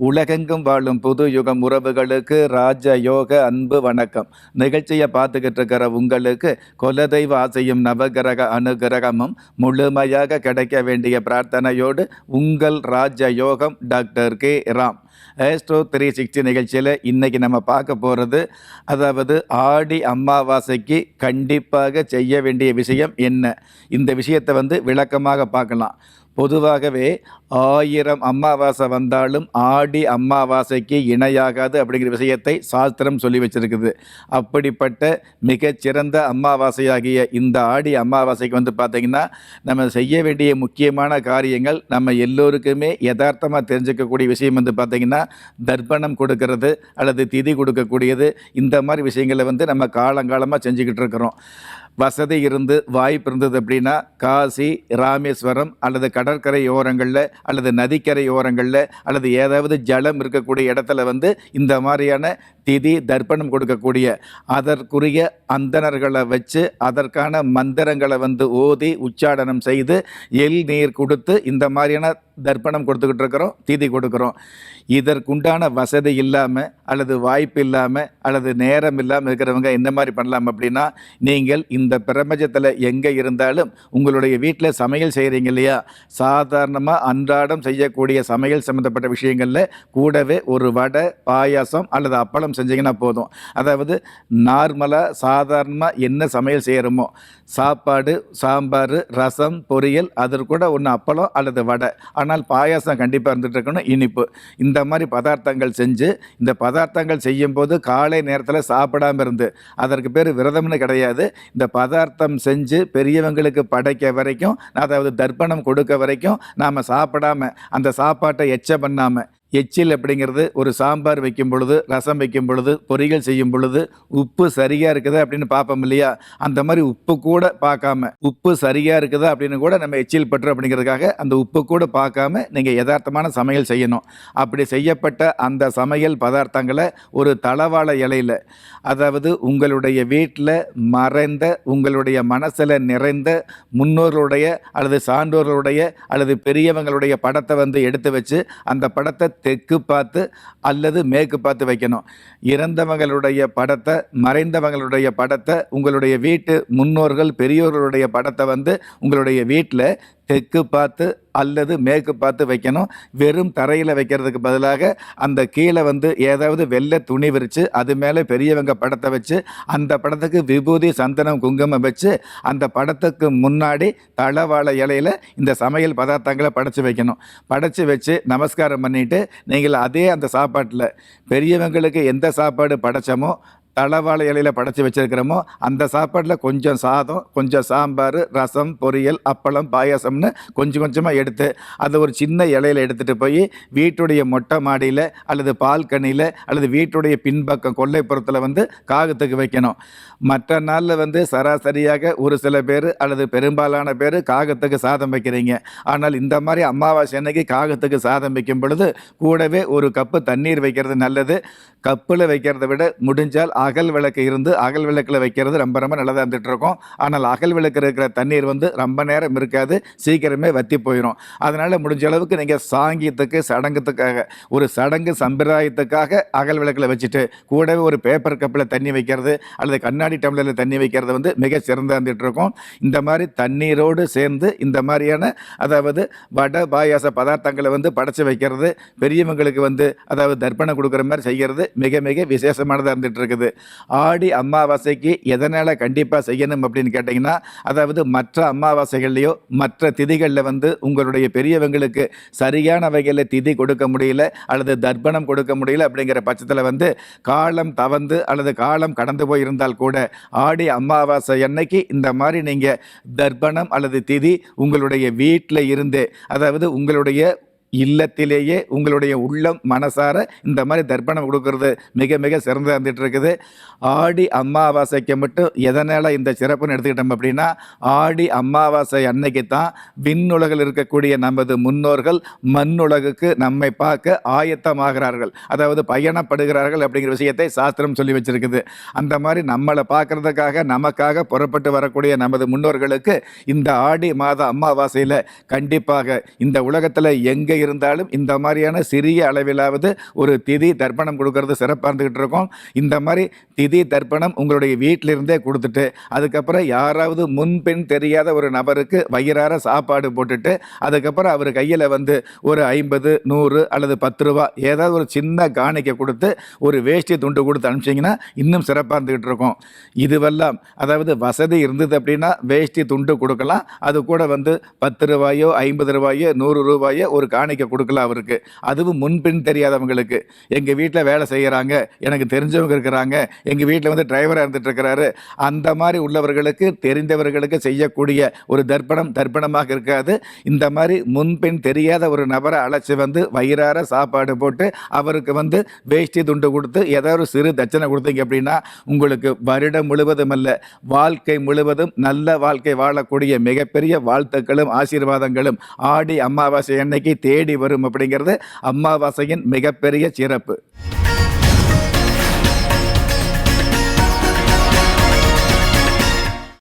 உலகெங்கும் வாழும் புது யுகம் உறவுகளுக்கு ராஜ யோக அன்பு வணக்கம். நிகழ்ச்சியை பார்த்துக்கிட்டு இருக்கிற உங்களுக்கு குலதெய்வ ஆசையும் நவகிரக அனுகிரகமும் முழுமையாக கிடைக்க வேண்டிய பிரார்த்தனையோடு உங்கள் ராஜயோகம் doctor K. Ram. Astro three sixty நிகழ்ச்சியில் இன்றைக்கி நம்ம பார்க்க போகிறது அதாவது ஆடி அமாவாசைக்கு கண்டிப்பாக செய்ய வேண்டிய விஷயம் என்ன? இந்த விஷயத்தை வந்து விளக்கமாக பார்க்கலாம். பொதுவாகவே ஆயிரம் அமாவாசை வந்தாலும் ஆடி அமாவாசைக்கு இணையாகாது அப்படிங்கிற விஷயத்தை சாஸ்திரம் சொல்லி வச்சிருக்குது. அப்படிப்பட்ட மிகச்சிறந்த அம்மாவாசையாகிய இந்த ஆடி அமாவாசைக்கு வந்து பார்த்திங்கன்னா நம்ம செய்ய வேண்டிய முக்கியமான காரியங்கள் நம்ம எல்லோருக்குமே யதார்த்தமாக தெரிஞ்சுக்கக்கூடிய விஷயம் வந்து பார்த்திங்கன்னா தர்ப்பணம் கொடுக்கறது அல்லது திதி கொடுக்கக்கூடியது. இந்த மாதிரி விஷயங்களை வந்து நம்ம காலங்காலமாக செஞ்சுக்கிட்டு இருக்கிறோம். வசதி இருந்து வாய்ப்பு இருந்தது அப்படின்னா காசி ராமேஸ்வரம் அல்லது கடற்கரை ஓரங்களில் அல்லது நதிக்கரை ஓரங்களில் அல்லது ஏதாவது ஜலம் இருக்கக்கூடிய இடத்துல வந்து இந்த மாதிரியான திதி தர்ப்பணம் கொடுக்கக்கூடிய அதற்குரிய அந்தணர்களை வச்சு அதற்கான மந்திரங்களை வந்து ஓதி உச்சாடனம் செய்து எல் நீர் கொடுத்து இந்த மாதிரியான தர்ப்பணம் கொடுத்துக்கிட்டு இருக்கிறோம் தீதி கொடுக்குறோம். இதற்குண்டான வசதி இல்லாமல் அல்லது வாய்ப்பு இல்லாமல் அல்லது நேரம் இல்லாமல் இருக்கிறவங்க என்ன மாதிரி பண்ணலாம் அப்படின்னா நீங்கள் இந்த பிரபஞ்சத்தில் எங்கே இருந்தாலும் உங்களுடைய வீட்டில் சமையல் செய்கிறீங்க இல்லையா? சாதாரணமாக அன்றாடம் செய்யக்கூடிய சமையல் சம்மந்தப்பட்ட விஷயங்களில் கூடவே ஒரு வடை பாயாசம் அல்லது அப்பளம் செஞ்சீங்கன்னா போதும். அதாவது நார்மலாக சாதாரணமாக என்ன சமையல் செய்கிறோமோ சாப்பாடு சாம்பார் ரசம் பொரியல் அதற்கு கூட ஒன்று அப்பளம் அல்லது வடை. ஆனால் பாயாசம் கண்டிப்பாக இருந்துகிட்ருக்கணும் இனிப்பு. இந்த மாதிரி பதார்த்தங்கள் செஞ்சு இந்த பதார்த்தங்கள் செய்யும்போது காலை நேரத்தில் சாப்பிடாம இருந்து அதற்கு பேர் விரதம்னு கிடையாது. இந்த பதார்த்தம் செஞ்சு பெரியவங்களுக்கு படைக்க வரைக்கும் அதாவது தர்ப்பணம் கொடுக்க வரைக்கும் நாம் சாப்பிடாம அந்த சாப்பாட்டை எச்ச பண்ணாமல் எச்சில் அப்படிங்கிறது ஒரு சாம்பார் வைக்கும் பொழுது ரசம் வைக்கும் பொழுது பொரியல் செய்யும் பொழுது உப்பு சரியாக இருக்குதா அப்படின்னு பார்ப்போம் இல்லையா? அந்த மாதிரி உப்பு கூட பார்க்காம உப்பு சரியாக இருக்குதா அப்படின்னு கூட நம்ம எச்சில் பற்று அப்படிங்கிறதுக்காக அந்த உப்பு கூட பார்க்காம நீங்கள் யதார்த்தமான சமையல் செய்யணும். அப்படி செய்யப்பட்ட அந்த சமையல் பதார்த்தங்களை ஒரு தளவாழ இலையில் அதாவது உங்களுடைய வீட்டில் மறைந்த உங்களுடைய மனசில் நிறைந்த முன்னோர்களுடைய அல்லது சான்றோர்களுடைய அல்லது பெரியவங்களுடைய படத்தை வந்து எடுத்து வச்சு அந்த படத்தை தெற்கு பார்த்து அல்லது மேற்கு பார்த்து வைக்கணும். இறந்தவங்களுடைய படத்தை மறைந்தவங்களுடைய படத்தை உங்களுடைய வீட்டு முன்னோர்கள் பெரியோர்களுடைய படத்தை வந்து உங்களுடைய வீட்டில் தெற்கு பார்த்து அல்லது மேற்கு பார்த்து வைக்கணும். வெறும் தரையில் வைக்கிறதுக்கு பதிலாக அந்த கீழே வந்து ஏதாவது வெள்ளை துணி விரித்து அது மேலே பெரியவங்க படத்தை வச்சு அந்த படத்துக்கு விபூதி சந்தனம் குங்குமம் வச்சு அந்த படத்துக்கு முன்னாடி தளவாழ இலையில் இந்த சமையல் பதார்த்தங்களை படைச்சி வைக்கணும். படைச்சி வச்சு நமஸ்காரம் பண்ணிவிட்டு நீங்கள் அதே அந்த சாப்பாட்டில் பெரியவங்களுக்கு எந்த சாப்பாடு படைச்சோமோ தளவாழை இலையில் படைச்சி வச்சுருக்கிறோமோ அந்த சாப்பாட்டில் கொஞ்சம் சாதம் கொஞ்சம் சாம்பார் ரசம் பொரியல் அப்பளம் பாயாசம்னு கொஞ்சம் கொஞ்சமாக எடுத்து அதை ஒரு சின்ன இலையில் எடுத்துகிட்டு போய் வீட்டுடைய மொட்டை மாடியில் அல்லது பால்கனியில் அல்லது வீட்டுடைய பின்பக்கம் கொல்லைப்புறத்தில் வந்து காகத்துக்கு வைக்கணும். மற்ற நாளில் வந்து சராசரியாக ஒரு சில பேர் அல்லது பெரும்பாலான பேர் காகத்துக்கு சாதம் வைக்கிறீங்க. ஆனால் இந்த மாதிரி அமாவாசை அன்னைக்கு காகத்துக்கு சாதம் வைக்கும் பொழுது கூடவே ஒரு கப்பு தண்ணீர் வைக்கிறது நல்லது. கப்பில் வைக்கிறத விட முடிஞ்சால் அகல் விளக்கு இருந்து அகல் விளக்கில் வைக்கிறது ரொம்ப ரொம்ப நல்லதாக இருந்துகிட்டு இருக்கும். ஆனால் அகல் விளக்கு இருக்கிற தண்ணீர் வந்து ரொம்ப நேரம் இருக்காது. சீக்கிரமே வத்தி போயிடும் அதனால் முடிஞ்ச அளவுக்கு நீங்கள் சாங்கியத்துக்கு சடங்குத்துக்காக ஒரு சடங்கு சம்பிரதாயத்துக்காக அகல் விளக்கில் வச்சுட்டு கூடவே ஒரு பேப்பர் கப்பில் தண்ணி வைக்கிறது அல்லது கண்ணாடி டம்ளரில் தண்ணி வைக்கிறது வந்து மிக சிறந்த இருந்துகிட்டு இருக்கும். இந்த மாதிரி தண்ணீரோடு சேர்ந்து இந்த மாதிரியான அதாவது வடை பாயாச பதார்த்தங்களை வந்து படைச்சு வைக்கிறது பெரியவங்களுக்கு வந்து அதாவது தர்ப்பணம் கொடுக்குற மாதிரி செய்கிறது மிக மிக விசேஷமானதாக இருந்துகிட்டு இருக்குது. ஆடி அமாவாசைக்கு எதனால் கண்டிப்பாக செய்யணும் அப்படின்னு கேட்டிங்கன்னா அதாவது மற்ற அமாவாசைகள்லையோ மற்ற திதிகளில் வந்து உங்களுடைய பெரியவங்களுக்கு சரியான வகையில் திதி கொடுக்க முடியல அல்லது தர்ப்பணம் கொடுக்க முடியல அப்படிங்கிற பட்சத்தில் வந்து காலம் தவந்து அல்லது காலம் கடந்து போயிருந்தால் கூட ஆடி அமாவாசை அன்னைக்கு இந்த மாதிரி நீங்கள் தர்ப்பணம் அல்லது திதி உங்களுடைய வீட்டில் இருந்தே அதாவது உங்களுடைய இல்லத்திலேயே உங்களுடைய உள்ளம் மனசார இந்த மாதிரி தர்ப்பணம் கொடுக்கறது மிக மிக சிறந்து வந்துட்டு இருக்குது ஆடி அமாவாசைக்கு மட்டும் எதனால் இந்த சிறப்புன்னு எடுத்துக்கிட்டோம் அப்படின்னா ஆடி அமாவாசை அன்னைக்கு தான் விண்ணுலகில் இருக்கக்கூடிய நமது முன்னோர்கள் மண்ணுலகுக்கு நம்மை பார்க்க ஆயத்தமாகிறார்கள். அதாவது பயணப்படுகிறார்கள் அப்படிங்கிற விஷயத்தை சாஸ்திரம் சொல்லி வச்சிருக்குது. அந்த மாதிரி நம்மளை பார்க்கறதுக்காக நமக்காக புறப்பட்டு வரக்கூடிய நமது முன்னோர்களுக்கு இந்த ஆடி மாத அமாவாசையில் கண்டிப்பாக இந்த உலகத்தில் எங்கே இருந்தாலும் இந்த மாதிரியான சிறிய அளவிலாவது ஒரு திதி தர்ப்பணம் கொடுக்கறது சிறப்பாக இருந்துகிட்டு இருக்கோம். இந்த மாதிரி திதி தர்ப்பணம் உங்களுடைய வீட்டிலிருந்தே கொடுத்துட்டு அதுக்கப்புறம் யாராவது முன்பின் தெரியாத ஒரு நபருக்கு வயிறார சாப்பாடு போட்டுட்டு அதுக்கப்புறம் அவர் கையில் வந்து ஒரு ஐம்பது நூறு அல்லது பத்து ரூபா ஏதாவது ஒரு சின்ன காணிக்கை கொடுத்து ஒரு வேஷ்டி துண்டு கொடுத்து அனுப்பிச்சிங்கன்னா இன்னும் சிறப்பாக இருந்துகிட்டு இருக்கும். இதுவெல்லாம் அதாவது வசதி இருந்தது அப்படின்னா வேஷ்டி துண்டு கொடுக்கலாம். அது கூட வந்து பத்து ரூபாயோ ஐம்பது ரூபாயோ நூறு ரூபாயோ ஒரு காணிக்க கொடுக்கலாம் அவருக்கு. அதுவும் முன்பின் தெரியாதவங்களுக்கு. எங்கள் வீட்டில் வேலை செய்கிறாங்க எனக்கு தெரிஞ்சவங்க இருக்கிறாங்க எங்கள் வீட்டில் வந்து டிரைவராக இருந்துட்டு இருக்கிறாரு. அந்த மாதிரி உள்ளவர்களுக்கு தெரிந்தவர்களுக்கு செய்யக்கூடிய ஒரு தர்ப்பணம் தர்ப்பணமாக இருக்காது. இந்த மாதிரி முன்பின் தெரியாத ஒரு நபரை அழைச்சி வந்து வயிறார சாப்பாடு போட்டு அவருக்கு வந்து வேஷ்டி துண்டு கொடுத்து ஏதாவது ஒரு சிறு தட்சணை கொடுத்தீங்க அப்படின்னா உங்களுக்கு வருடம் முழுவதும் அல்ல வாழ்க்கை முழுவதும் நல்ல வாழ்க்கை வாழக்கூடிய மிகப்பெரிய வாழ்த்துக்களும் ஆசீர்வாதங்களும் ஆடி அமாவாசை அன்னைக்கு தேடி வரும் அப்படிங்கிறது அம்மாவாசையின் மிகப்பெரிய சிறப்பு.